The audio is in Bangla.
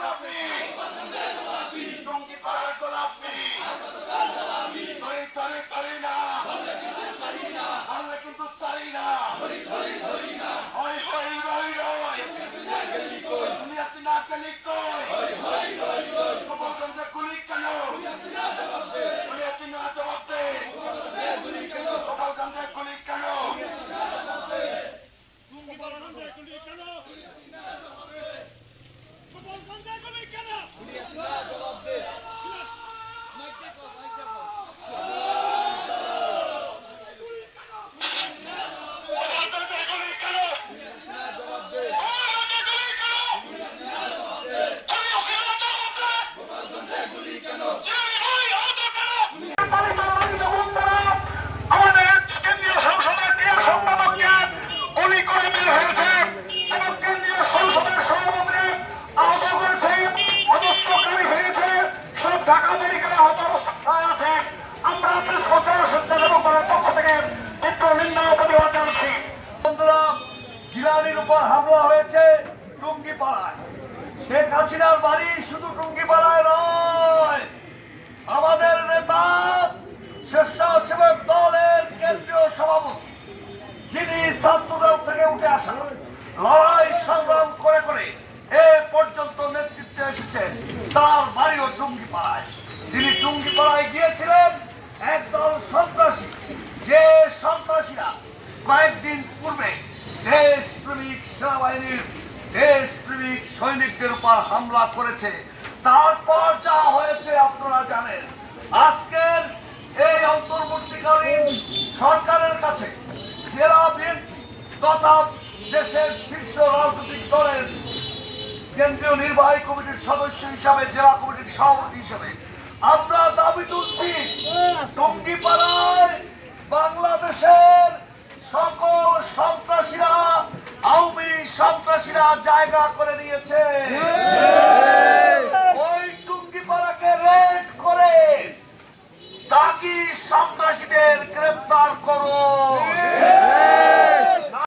জ্বালাবি টঙ্গি পাড়ার গোলাপি। উপর হামলা হয়েছে টুঙ্গি পাড়ায় শেখ হাসিনার বাড়ি শুধু টুঙ্গি পাড়ায় নয়, আমাদের নেতা স্বেচ্ছাসেবক দলের কেন্দ্রীয় সভাপতি, যিনি ছাত্রদল থেকে উঠে আসা, লড়াই সংগ্রাম করে করে এ পর্যন্ত নেতৃত্বে এসেছেন তার বাড়িও টুঙ্গি পাড়ায় তিনি টুঙ্গি পাড়ায় গিয়েছিলেন, একদল সন্ত্রাসী উপর হামলা করেছে। তারপর যা হয়েছে আপনারা জানেন। আজকের এই অন্তর্বর্তীকালীন সরকারের কাছে জেলা তথা দেশের শীর্ষ রাজনৈতিক দলের কেন্দ্রীয় নির্বাহী কমিটির সদস্য হিসাবে, জেলা কমিটির সভাপতি হিসাবে আমরা দাবি তুলছি, টুঙ্গিপাড়ায় বাংলাদেশের সকল জায়গা করে নিয়েছে।